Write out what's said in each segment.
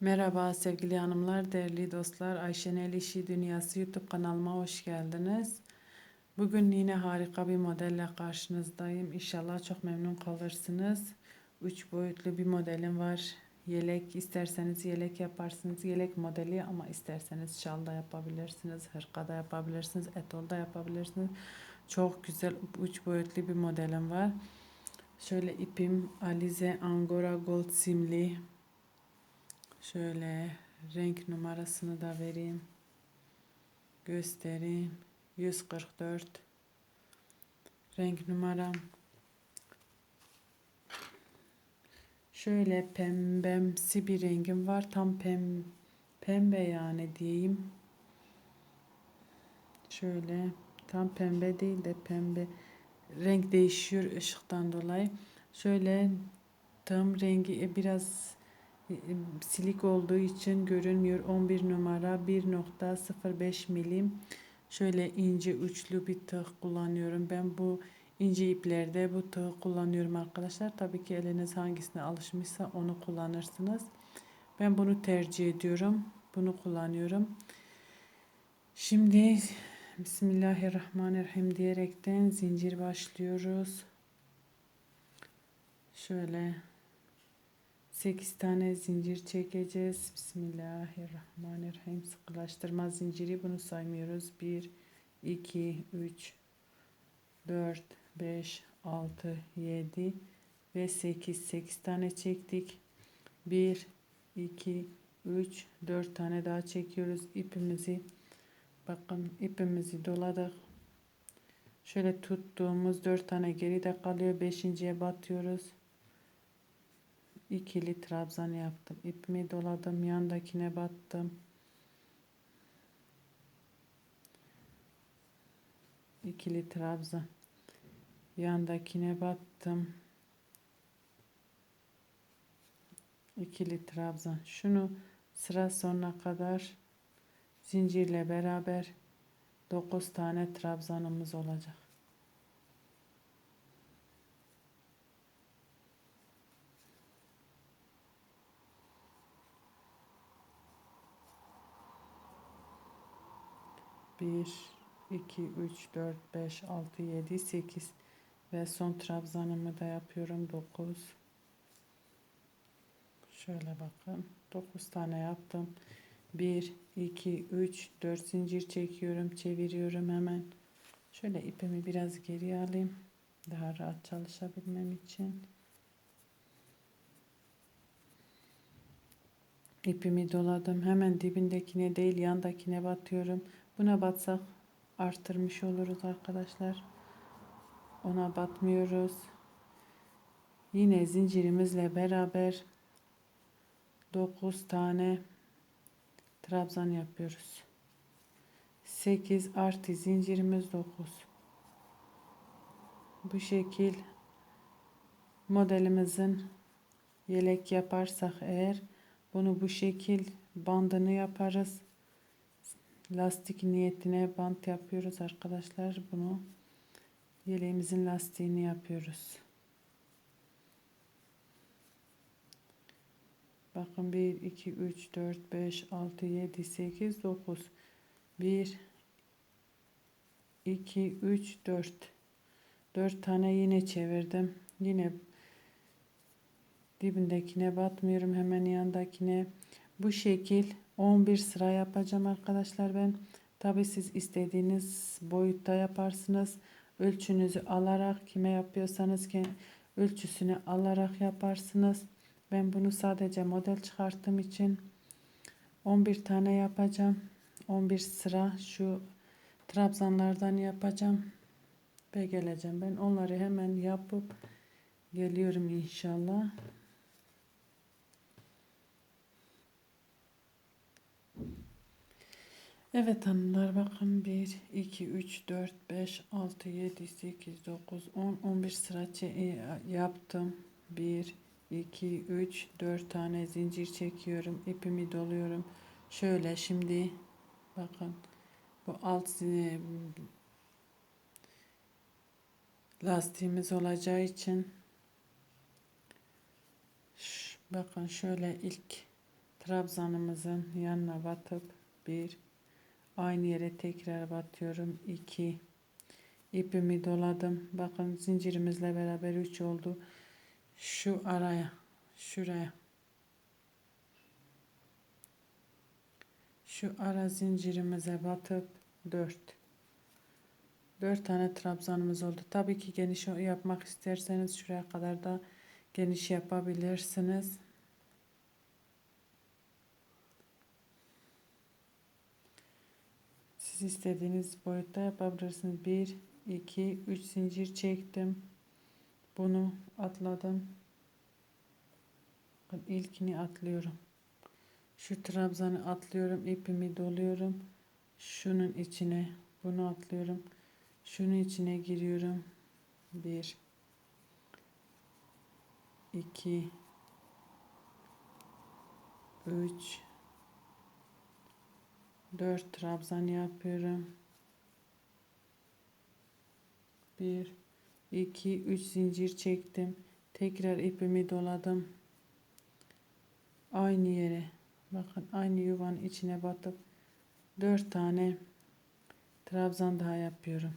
Merhaba sevgili hanımlar, değerli dostlar. Ayşenel İşi Dünyası YouTube kanalıma hoş geldiniz. Bugün yine harika bir modelle karşınızdayım. İnşallah çok memnun kalırsınız. Üç boyutlu bir modelim var. Yelek isterseniz yelek yaparsınız. Yelek modeli ama isterseniz şal da yapabilirsiniz. Hırka da yapabilirsiniz. Etol da yapabilirsiniz. Çok güzel üç boyutlu bir modelim var. Şöyle ipim Alize Angora Gold simli. Şöyle renk numarasını da vereyim. Göstereyim. 144 renk numaram. Şöyle pembemsi bir rengim var. Tam pem, pembe yani diyeyim. Şöyle tam pembe değil de pembe renk değişiyor ışıktan dolayı. Şöyle tam rengi biraz silik olduğu için görünmüyor. 11 numara 1.05 milim. Şöyle ince uçlu bir tığ kullanıyorum. Ben bu ince iplerde bu tığı kullanıyorum arkadaşlar. Tabii ki eliniz hangisine alışmışsa onu kullanırsınız. Ben bunu tercih ediyorum. Bunu kullanıyorum. Şimdi Bismillahirrahmanirrahim diyerekten zincir başlıyoruz. Şöyle 8 tane zincir çekeceğiz. Bismillahirrahmanirrahim. Sıkılaştırma zinciri bunu saymıyoruz. 1, 2, 3, 4, 5, 6, 7 ve 8. 8 tane çektik. 1, 2, 3, 4 tane daha çekiyoruz. ipimizi bakın ipimizi doladık. Şöyle tuttuğumuz 4 tane geride kalıyor. 5.ye batıyoruz ikili trabzan yaptım. İpimi doladım. Yandakine battım. ikili trabzan. Yandakine battım. ikili trabzan. Şunu sıra sonuna kadar zincirle beraber 9 tane trabzanımız olacak. Bir, iki, üç, dört, beş, altı, yedi, sekiz ve son trabzanımı da yapıyorum. Dokuz. Şöyle bakın. Dokuz tane yaptım. Bir, iki, üç, dört zincir çekiyorum. Çeviriyorum hemen. Şöyle ipimi biraz geri alayım. Daha rahat çalışabilmem için. İpimi doladım. Hemen dibindekine değil yandakine batıyorum. Buna batsak arttırmış oluruz arkadaşlar. Ona batmıyoruz. Yine zincirimizle beraber 9 tane trabzan yapıyoruz. 8 artı zincirimiz 9. Bu şekil modelimizin yelek yaparsak eğer bunu bu şekil bandını yaparız lastik niyetine bant yapıyoruz arkadaşlar. Bunu yeleğimizin lastiğini yapıyoruz. Bakın 1, 2, 3, 4, 5, 6, 7, 8, 9. 1, 2, 3, 4. 4 tane yine çevirdim. Yine dibindekine batmıyorum. Hemen yandakine. Bu şekil 11 sıra yapacağım arkadaşlar ben. Tabi siz istediğiniz boyutta yaparsınız. Ölçünüzü alarak kime yapıyorsanız ki ölçüsünü alarak yaparsınız. Ben bunu sadece model çıkarttığım için 11 tane yapacağım. 11 sıra şu trabzanlardan yapacağım ve geleceğim. Ben onları hemen yapıp geliyorum inşallah. Evet hanımlar bakın 1, 2, 3, 4, 5, 6, 7, 8, 9, 10, 11 sıra e, yaptım. 1, 2, 3, 4 tane zincir çekiyorum. ipimi doluyorum. Şöyle şimdi bakın bu alt lastiğimiz olacağı için bakın şöyle ilk trabzanımızın yanına batıp bir aynı yere tekrar batıyorum. 2 ipimi doladım. Bakın zincirimizle beraber 3 oldu. Şu araya şuraya. Şu ara zincirimize batıp 4 4 tane trabzanımız oldu. Tabii ki geniş yapmak isterseniz şuraya kadar da geniş yapabilirsiniz Siz istediğiniz boyutta yapabilirsiniz. 1, 2, 3 zincir çektim. Bunu atladım. İlkini atlıyorum. Şu trabzanı atlıyorum. ipimi doluyorum. Şunun içine bunu atlıyorum. Şunun içine giriyorum. 1 2 3 4 trabzan yapıyorum. 1 2 3 zincir çektim. Tekrar ipimi doladım. Aynı yere bakın aynı yuvanın içine batıp 4 tane trabzan daha yapıyorum.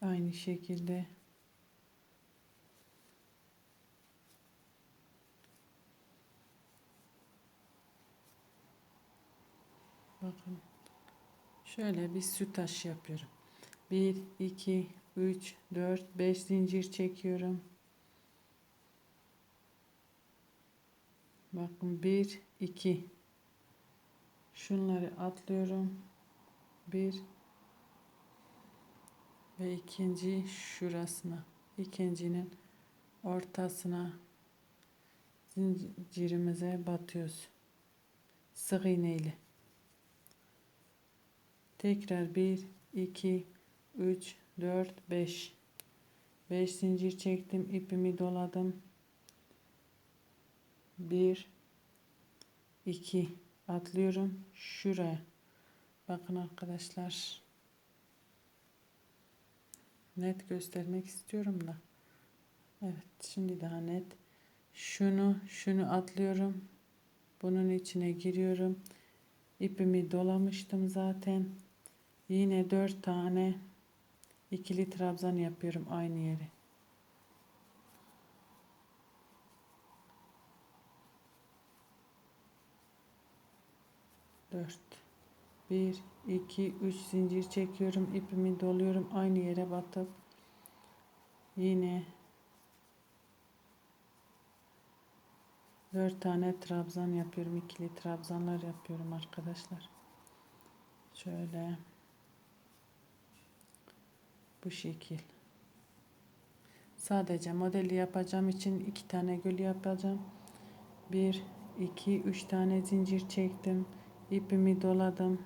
Aynı şekilde Bakın. Şöyle bir sütaş yapıyorum. 1, 2, 3, 4, 5 zincir çekiyorum. Bakın 1, 2. Şunları atlıyorum. 1 ve ikinci şurasına. ikincinin ortasına zincirimize batıyoruz. Sık iğne ile. Tekrar 1, 2, 3, 4, 5. 5 zincir çektim. ipimi doladım. 1, 2 atlıyorum. Şuraya. Bakın arkadaşlar. Net göstermek istiyorum da. Evet şimdi daha net. Şunu şunu atlıyorum. Bunun içine giriyorum. İpimi dolamıştım zaten. Yine dört tane ikili trabzan yapıyorum aynı yere. Dört. Bir, iki, üç zincir çekiyorum. ipimi doluyorum. Aynı yere batıp yine dört tane trabzan yapıyorum. ikili trabzanlar yapıyorum arkadaşlar. Şöyle. Bu şekil. Sadece modeli yapacağım için iki tane gül yapacağım. Bir, iki, üç tane zincir çektim. ipimi doladım.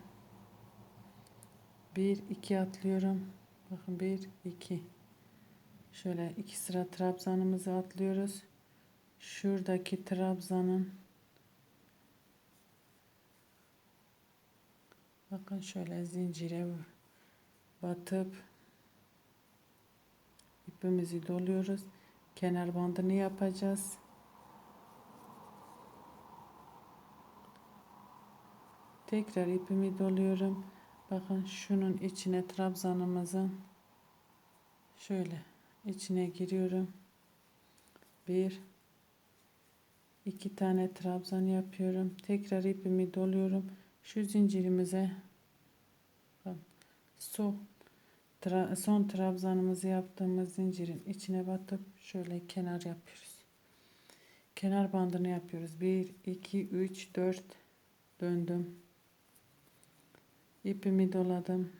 Bir, iki atlıyorum. Bakın bir, iki. Şöyle iki sıra trabzanımızı atlıyoruz. Şuradaki trabzanın bakın şöyle zincire batıp ipimizi doluyoruz. Kenar bandını yapacağız. Tekrar ipimi doluyorum. Bakın şunun içine trabzanımızın şöyle içine giriyorum. Bir iki tane trabzan yapıyorum. Tekrar ipimi doluyorum. Şu zincirimize su Tra son trabzanımızı yaptığımız zincirin içine batıp şöyle kenar yapıyoruz. Kenar bandını yapıyoruz. 1, 2, 3, 4 döndüm. İpimi doladım.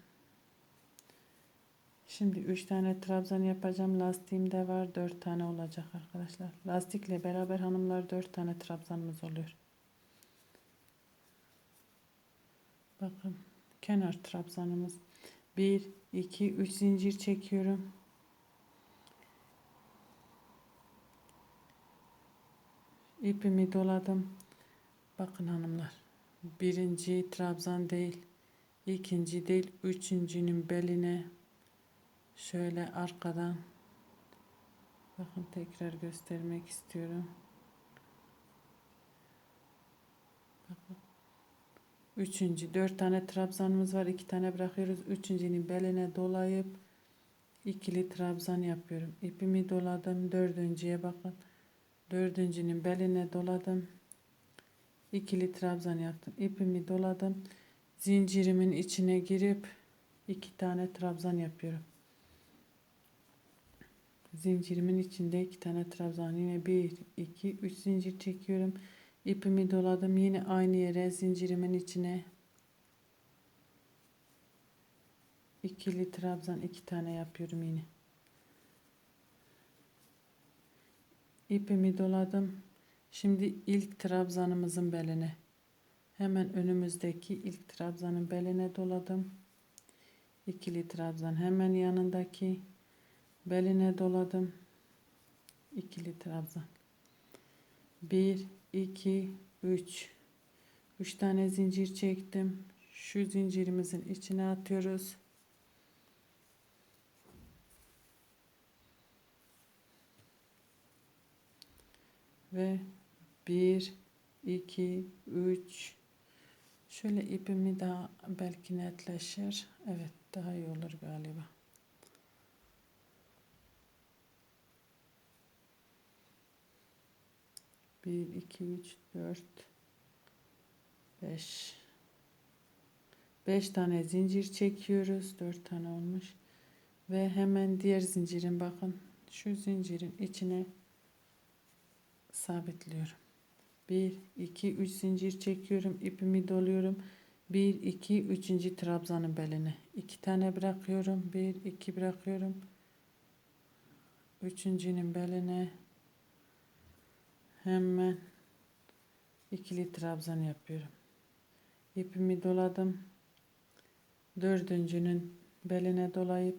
Şimdi 3 tane trabzan yapacağım. Lastiğim de var. 4 tane olacak arkadaşlar. Lastikle beraber hanımlar 4 tane trabzanımız oluyor. Bakın kenar trabzanımız 1 2 3 zincir çekiyorum. İpimi doladım. Bakın hanımlar. Birinci trabzan değil. ikinci değil. Üçüncünün beline şöyle arkadan Bakın tekrar göstermek istiyorum. Bakın. Üçüncü, dört tane trabzanımız var. iki tane bırakıyoruz. Üçüncünün beline dolayıp ikili trabzan yapıyorum. İpimi doladım. Dördüncüye bakın. Dördüncünün beline doladım. ikili trabzan yaptım. İpimi doladım. Zincirimin içine girip iki tane trabzan yapıyorum. Zincirimin içinde iki tane trabzan yine bir, iki, üç zincir çekiyorum. İpimi doladım yine aynı yere zincirimin içine ikili trabzan iki tane yapıyorum yine. İpimi doladım. Şimdi ilk trabzanımızın beline hemen önümüzdeki ilk trabzanın beline doladım. İkili trabzan hemen yanındaki beline doladım. İkili trabzan. 1 2 3 3 tane zincir çektim. Şu zincirimizin içine atıyoruz. Ve 1 2 3 şöyle ipimi daha belki netleşir. Evet daha iyi olur galiba. Bir, iki, üç, dört, beş. Beş tane zincir çekiyoruz. Dört tane olmuş. Ve hemen diğer zincirin bakın. Şu zincirin içine sabitliyorum. Bir, iki, üç zincir çekiyorum. ipimi doluyorum. Bir, iki, üçüncü trabzanın beline. iki tane bırakıyorum. Bir, iki bırakıyorum. Üçüncünün beline hemen ikili trabzan yapıyorum. İpimi doladım. Dördüncünün beline dolayıp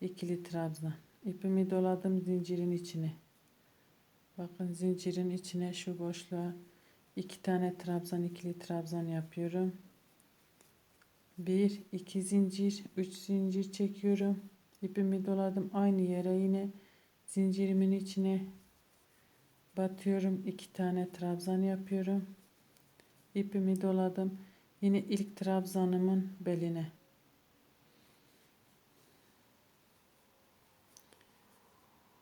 ikili trabzan. İpimi doladım zincirin içine. Bakın zincirin içine şu boşluğa iki tane trabzan ikili trabzan yapıyorum. Bir, iki zincir, üç zincir çekiyorum. İpimi doladım aynı yere yine zincirimin içine batıyorum iki tane trabzan yapıyorum. İpimi doladım. Yine ilk trabzanımın beline.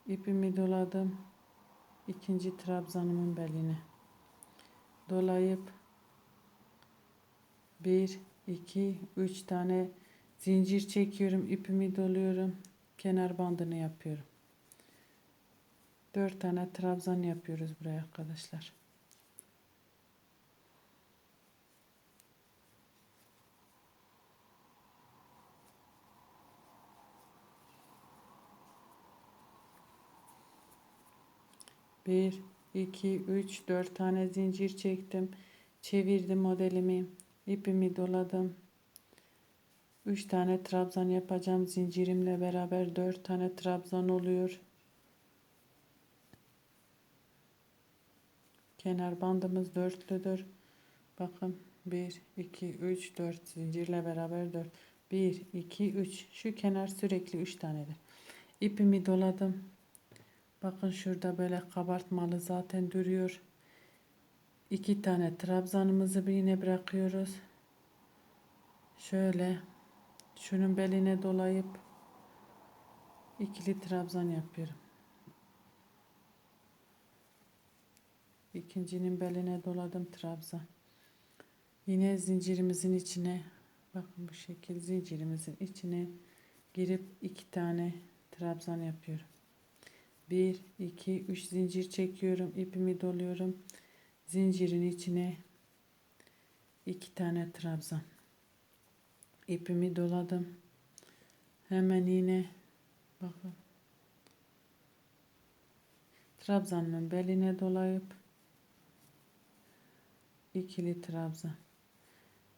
İpimi doladım. İkinci trabzanımın beline. Dolayıp bir iki üç tane zincir çekiyorum ipimi doluyorum kenar bandını yapıyorum 4 tane trabzan yapıyoruz buraya arkadaşlar. Bir, iki, üç, dört tane zincir çektim. Çevirdim modelimi. ipimi doladım. Üç tane trabzan yapacağım. Zincirimle beraber dört tane trabzan oluyor. Kenar bandımız dörtlüdür. Bakın 1, 2, 3, 4 zincirle beraber 4. 1, 2, 3. Şu kenar sürekli 3 tanedir. İpimi doladım. Bakın şurada böyle kabartmalı zaten duruyor. 2 tane trabzanımızı bir yine bırakıyoruz. Şöyle şunun beline dolayıp ikili trabzan yapıyorum. İkincinin beline doladım trabzan. Yine zincirimizin içine bakın bu şekil zincirimizin içine girip iki tane trabzan yapıyorum. Bir, iki, üç zincir çekiyorum. ipimi doluyorum. Zincirin içine iki tane trabzan. ipimi doladım. Hemen yine bakın trabzanın beline dolayıp ikili trabzan.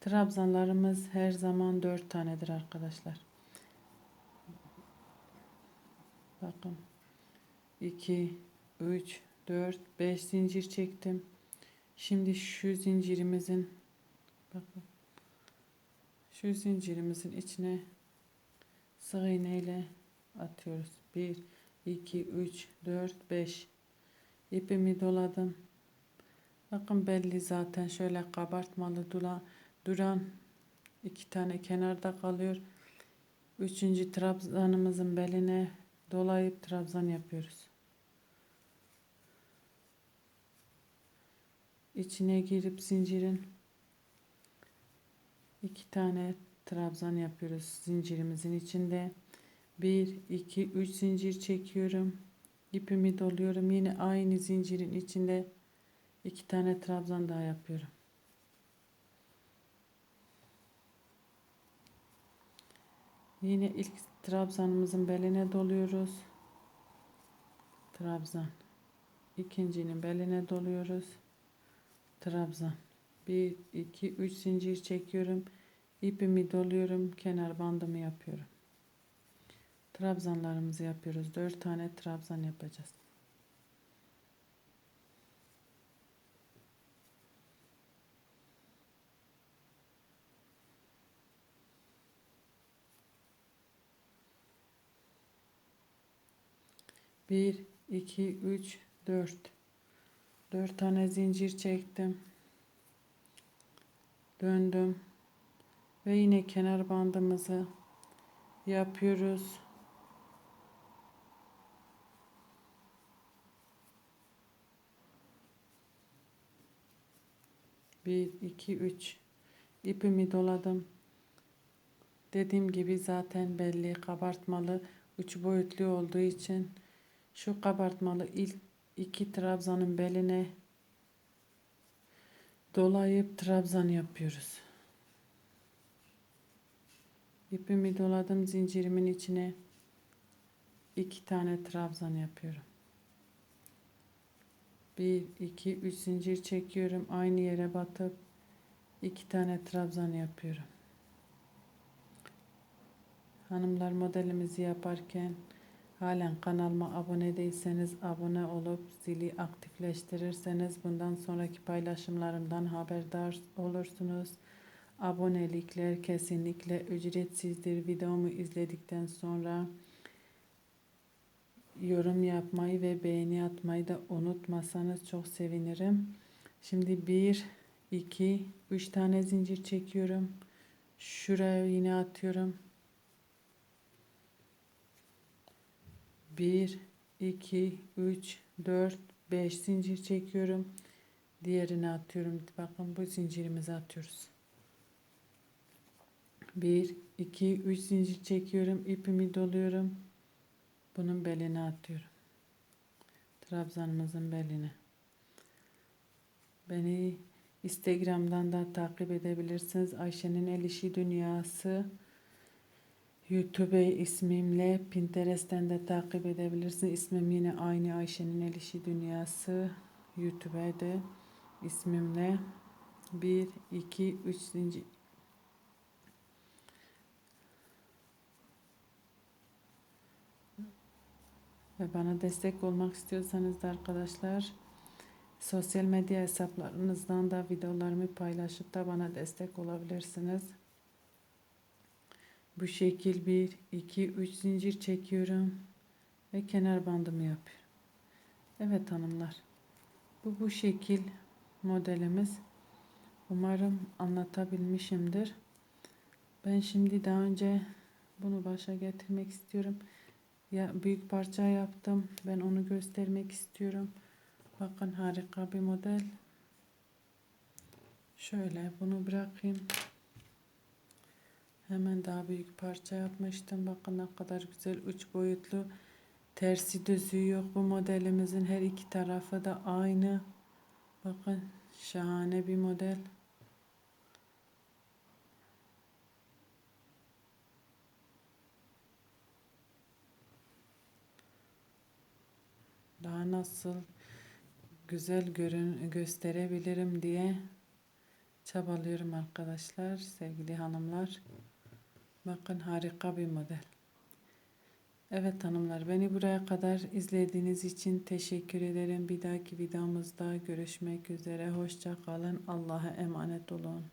Trabzanlarımız her zaman dört tanedir arkadaşlar. Bakın. 2 3 4 5 zincir çektim. Şimdi şu zincirimizin bakın şu zincirimizin içine sık iğne ile atıyoruz. 1 2, 3, 4, 5. İpimi doladım. Bakın belli zaten şöyle kabartmalı dura, duran iki tane kenarda kalıyor. Üçüncü trabzanımızın beline dolayıp trabzan yapıyoruz. İçine girip zincirin iki tane trabzan yapıyoruz zincirimizin içinde. 1 2 3 zincir çekiyorum. İpimi doluyorum. Yine aynı zincirin içinde iki tane trabzan daha yapıyorum. Yine ilk trabzanımızın beline doluyoruz. Trabzan. İkincinin beline doluyoruz. Trabzan. 1 2 3 zincir çekiyorum. İpimi doluyorum. Kenar bandımı yapıyorum. Trabzanlarımızı yapıyoruz. 4 tane trabzan yapacağız. Bir, iki, üç, dört. Dört tane zincir çektim. Döndüm. Ve yine kenar bandımızı yapıyoruz. Bir, iki, üç. İpimi doladım. Dediğim gibi zaten belli kabartmalı üç boyutlu olduğu için şu kabartmalı ilk iki trabzanın beline dolayıp trabzan yapıyoruz. İpimi doladım zincirimin içine iki tane trabzan yapıyorum. Bir, iki, üç zincir çekiyorum. Aynı yere batıp iki tane trabzan yapıyorum. Hanımlar modelimizi yaparken halen kanalıma abone değilseniz abone olup zili aktifleştirirseniz bundan sonraki paylaşımlarımdan haberdar olursunuz. Abonelikler kesinlikle ücretsizdir. Videomu izledikten sonra yorum yapmayı ve beğeni atmayı da unutmasanız çok sevinirim. Şimdi 1, 2, 3 tane zincir çekiyorum. Şuraya yine atıyorum. 1, 2, 3, 4, 5 zincir çekiyorum. Diğerini atıyorum. Bakın bu zincirimizi atıyoruz. 1, 2, 3 zincir çekiyorum. ipimi doluyorum. Bunun beline atıyorum. Trabzanımızın beline. Beni Instagram'dan da takip edebilirsiniz. Ayşe'nin El İşi Dünyası YouTube ismimle Pinterest'ten de takip edebilirsiniz. İsmim yine aynı Ayşe'nin El Dünyası YouTube'da ismimle 1 2 3 zincir ve bana destek olmak istiyorsanız da arkadaşlar sosyal medya hesaplarınızdan da videolarımı paylaşıp da bana destek olabilirsiniz. Bu şekil 1, 2, 3 zincir çekiyorum ve kenar bandımı yapıyorum. Evet hanımlar. Bu bu şekil modelimiz. Umarım anlatabilmişimdir. Ben şimdi daha önce bunu başa getirmek istiyorum ya büyük parça yaptım. Ben onu göstermek istiyorum. Bakın harika bir model. Şöyle bunu bırakayım. Hemen daha büyük parça yapmıştım. Bakın ne kadar güzel üç boyutlu tersi düzü yok. Bu modelimizin her iki tarafı da aynı. Bakın şahane bir model. daha nasıl güzel görün gösterebilirim diye çabalıyorum arkadaşlar sevgili hanımlar bakın harika bir model. Evet hanımlar beni buraya kadar izlediğiniz için teşekkür ederim. Bir dahaki videomuzda görüşmek üzere. Hoşça kalın. Allah'a emanet olun